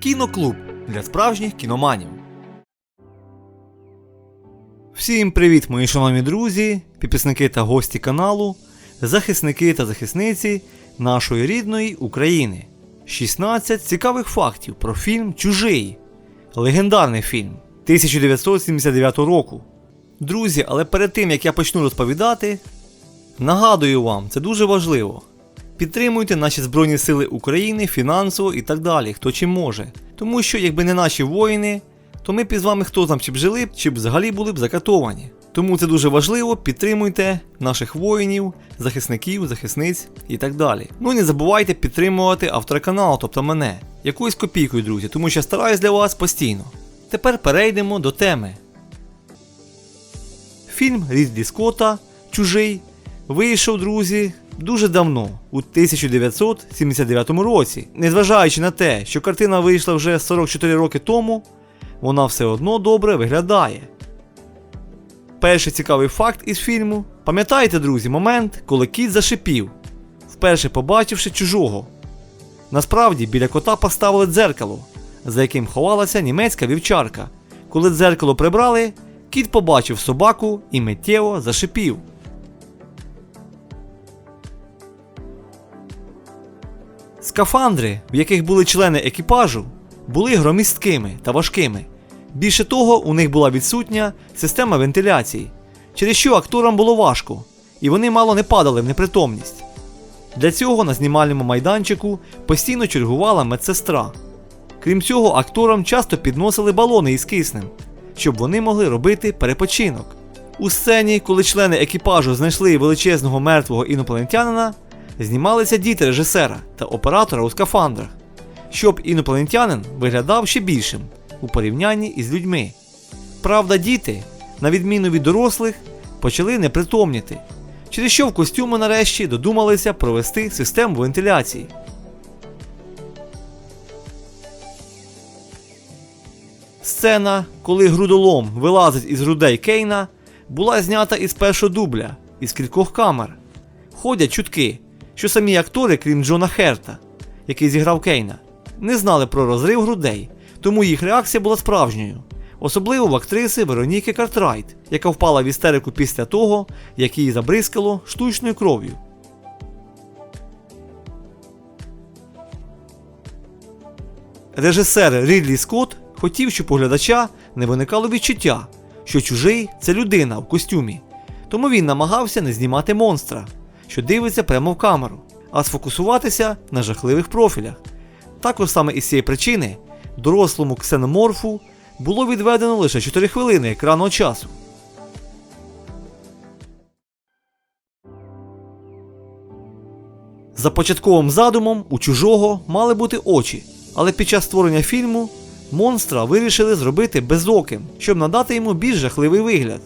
Кіноклуб для справжніх кіноманів. Всім привіт, мої шановні друзі, підписники та гості каналу, захисники та захисниці нашої рідної України. 16 цікавих фактів про фільм Чужий. Легендарний фільм 1979 року. Друзі, але перед тим як я почну розповідати, нагадую вам, це дуже важливо. Підтримуйте наші Збройні Сили України фінансово і так далі, хто чим може. Тому що, якби не наші воїни, то ми б із вами хто там чи б жили, чи б взагалі були б закатовані. Тому це дуже важливо, підтримуйте наших воїнів, захисників, захисниць і так далі. Ну і не забувайте підтримувати автора каналу, тобто мене, якоюсь копійкою, друзі, тому що я стараюсь для вас постійно. Тепер перейдемо до теми. Фільм Рідлі Скотта Чужий вийшов, друзі, дуже давно, у 1979 році. Незважаючи на те, що картина вийшла вже 44 роки тому, вона все одно добре виглядає. Перший цікавий факт із фільму. Пам'ятаєте, друзі, момент, коли кіт зашипів, вперше побачивши чужого. Насправді біля кота поставили дзеркало, за яким ховалася німецька вівчарка. Коли дзеркало прибрали, кіт побачив собаку і миттєво зашипів. Скафандри, в яких були члени екіпажу, були громісткими та важкими. Більше того, у них була відсутня система вентиляції, через що акторам було важко, і вони мало не падали в непритомність. Для цього на знімальному майданчику постійно чергувала медсестра. Крім цього, акторам часто підносили балони із киснем, щоб вони могли робити перепочинок. У сцені, коли члени екіпажу знайшли величезного мертвого інопланетянина, знімалися діти режисера та оператора у скафандрах, щоб інопланетянин виглядав ще більшим у порівнянні із людьми. Правда, діти, на відміну від дорослих, почали непритомніти, через що в костюми нарешті додумалися провести систему вентиляції. Сцена, коли грудолом вилазить із грудей Кейна, була знята із першого дубля, із кількох камер. Ходять чутки, що самі актори, крім Джона Херта, який зіграв Кейна, не знали про розрив грудей, тому їх реакція була справжньою. Особливо в актриси Вероніки Картрайт, яка впала в істерику після того, як її забризкало штучною кров'ю. Режисер Рідлі Скотт хотів, щоб у глядача не виникало відчуття, що чужий це людина в костюмі, тому він намагався не знімати монстра, що дивиться прямо в камеру, а сфокусуватися на жахливих профілях. Також саме із цієї причини дорослому ксеноморфу було відведено лише 4 хвилини екранного часу. За початковим задумом у чужого мали бути очі, але під час створення фільму монстра вирішили зробити безоким, щоб надати йому більш жахливий вигляд.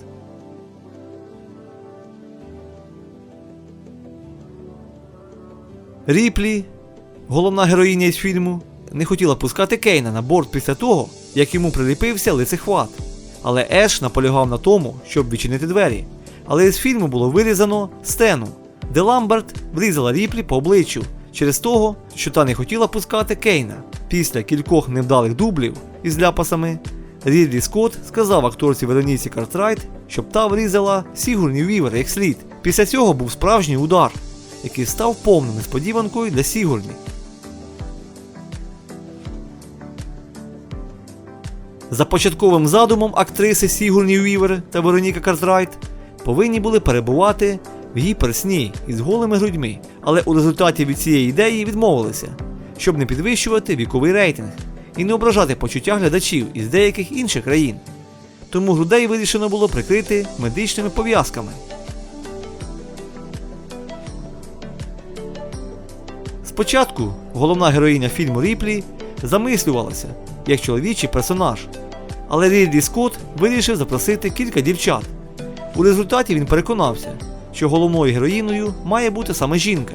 Ріплі, головна героїня із фільму, не хотіла пускати Кейна на борт після того, як йому приліпився лицехват. Але Еш наполягав на тому, щоб відчинити двері. Але із фільму було вирізано сцену, де Ламберт врізала ріплі по обличчю через того, що та не хотіла пускати Кейна. Після кількох невдалих дублів із ляпасами Рідлі Скотт сказав акторці Вероніці Картрайт, щоб та врізала Сігурні Вівер як слід. Після цього був справжній удар, який став повною несподіванкою для Сігурні. За початковим задумом актриси Сігурні Вівер та Вероніка Картрайт повинні були перебувати в гіперсні із голими грудьми, але у результаті від цієї ідеї відмовилися, щоб не підвищувати віковий рейтинг і не ображати почуття глядачів із деяких інших країн. Тому грудей вирішено було прикрити медичними пов'язками. Спочатку головна героїня фільму Ріплі замислювалася як чоловічий персонаж, але Рідлі Скотт вирішив запросити кілька дівчат. У результаті він переконався, що головною героїною має бути саме жінка.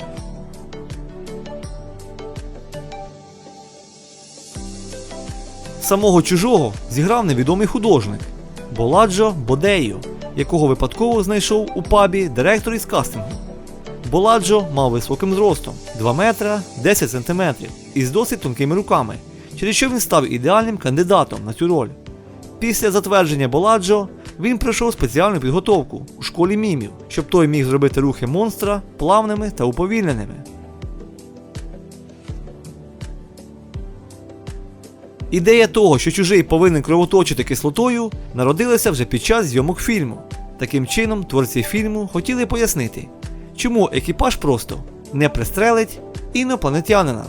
Самого чужого зіграв невідомий художник Боладжо Бодейо, якого випадково знайшов у пабі директор із кастингу. Боладжо мав високим зростом 2 метра 10 сантиметрів із досить тонкими руками, через що він став ідеальним кандидатом на цю роль. Після затвердження Боладжо він пройшов спеціальну підготовку у школі мімів, щоб той міг зробити рухи монстра плавними та уповільненими. Ідея того, що чужий повинен кровоточити кислотою, народилася вже під час зйомок фільму. Таким чином, творці фільму хотіли пояснити, чому екіпаж просто не пристрелить інопланетянина.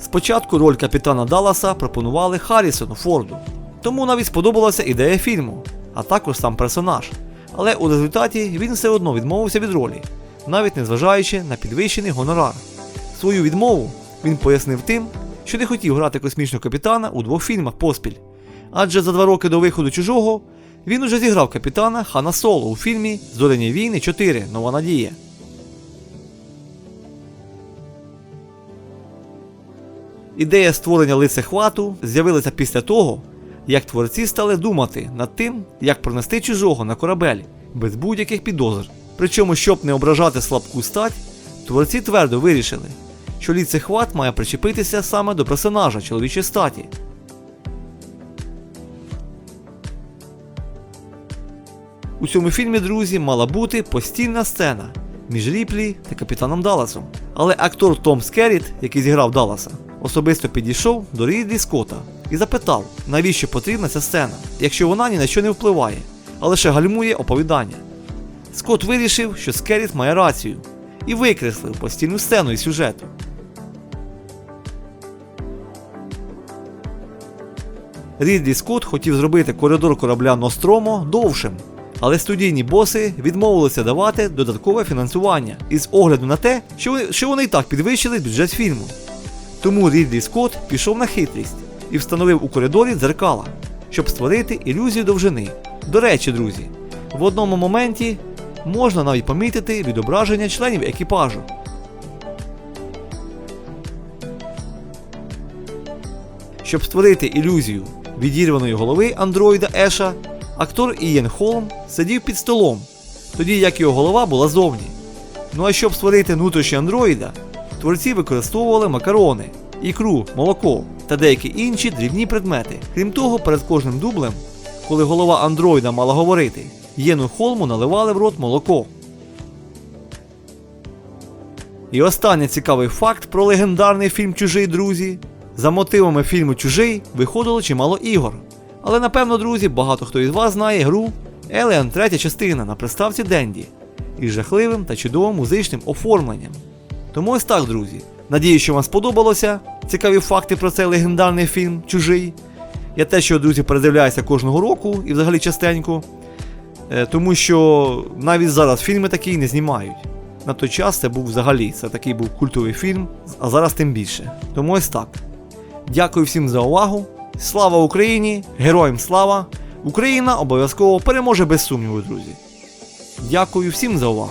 Спочатку роль капітана Далласа пропонували Харрісону Форду, тому навіть сподобалася ідея фільму, а також сам персонаж. Але у результаті він все одно відмовився від ролі, навіть незважаючи на підвищений гонорар. Свою відмову він пояснив тим, що не хотів грати космічного капітана у двох фільмах поспіль. Адже за два роки до виходу чужого він уже зіграв капітана Хана Соло у фільмі Зоряні війни 4. Нова надія. Ідея створення лицехвату з'явилася після того, як творці стали думати над тим, як пронести чужого на корабель без будь-яких підозр. Причому, щоб не ображати слабку стать, творці твердо вирішили, що ліцехват має причепитися саме до персонажа чоловічої статі. У цьому фільмі, друзі, мала бути постільна сцена між Ріплі та капітаном Далласом. Але актор Том Скерріт, який зіграв Далласа, особисто підійшов до Рідлі Скотта і запитав, навіщо потрібна ця сцена, якщо вона ні на що не впливає, а лише гальмує оповідання. Скотт вирішив, що Скерріт має рацію, і викреслив постільну сцену із сюжету. Рідлі Скотт хотів зробити коридор корабля Ностромо довшим, але студійні боси відмовилися давати додаткове фінансування із огляду на те, що вони, і так підвищили бюджет фільму. Тому Рідлі Скотт пішов на хитрість і встановив у коридорі дзеркала, щоб створити ілюзію довжини. До речі, друзі, в одному моменті можна навіть помітити відображення членів екіпажу. Щоб створити ілюзію відірваної голови андроїда Еша, актор Ієн Холм сидів під столом, тоді як його голова була зовні. Ну а щоб створити внутрішній андроїда, творці використовували макарони, ікру, молоко та деякі інші дрібні предмети. Крім того, перед кожним дублем, коли голова андроїда мала говорити, Єну Холму наливали в рот молоко. І останній цікавий факт про легендарний фільм Чужий друзі. За мотивами фільму Чужий виходило чимало ігор. Але напевно, друзі, багато хто із вас знає гру Alien третя частина на приставці Денді із жахливим та чудовим музичним оформленням. Тому ось так, друзі. Надію, що вам сподобалося цікаві факти про цей легендарний фільм Чужий. Я те, що, друзі, передивляюся кожного року і взагалі частенько. Е, Тому що навіть зараз фільми такі не знімають. На той час це був взагалі це такий був культовий фільм, а зараз тим більше. Тому ось так. Дякую всім за увагу. Слава Україні! Героям слава! Україна обов'язково переможе без сумніву, друзі. Дякую всім за увагу.